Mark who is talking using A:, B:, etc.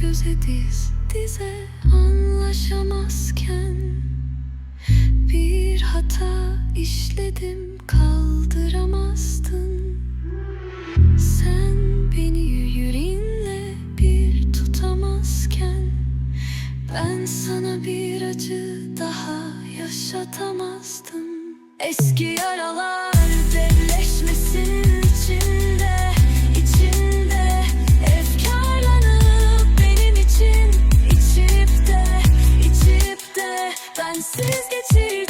A: göze diz dize anlaşamazken Bir hata işledim kaldıramazdın Sen beni yüreğinle bir tutamazken Ben sana bir acı daha yaşatamazdım. Eski yaralar sensiz geçirdim.